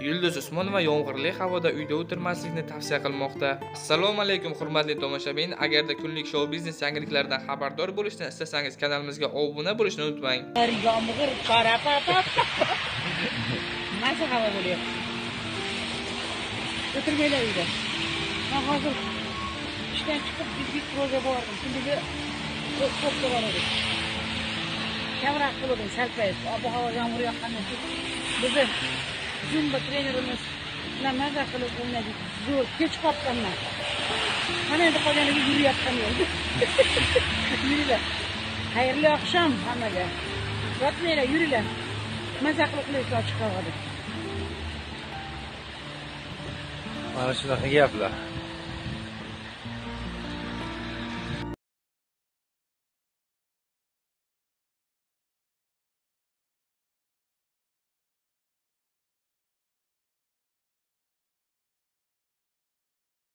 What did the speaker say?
yulduz usmonova yomg'irli havoda uyda o'tirmaslikni tavsiya qilmoqda. Assalomu alaykum hurmatli tomoshabin. Agarda kunlik shou biznes yangiliklaridan xabardor bo'lishni istasangiz kanalimizga obuna bo'lishni unutmang. Yomg'ir qora nasıl hava bo'lyapti. O'tirmanglar uyda. Man hozir ishdan chiqib bizga bordim. Kunduzi to'pga bordik. Kamroq bo'ldim salpayib ob havo yomg'ir yoqqandan keyin bizni zumba trenerimiz bilan maza qilib o'ynadik zo'r kech qolibmanman mana endi qolganiga yurayapman yuringlar xayrli oqshom hammaga yotmanglar yuringlar maza qilib qilaylik ochiq havoda mana shunaqa gaplar.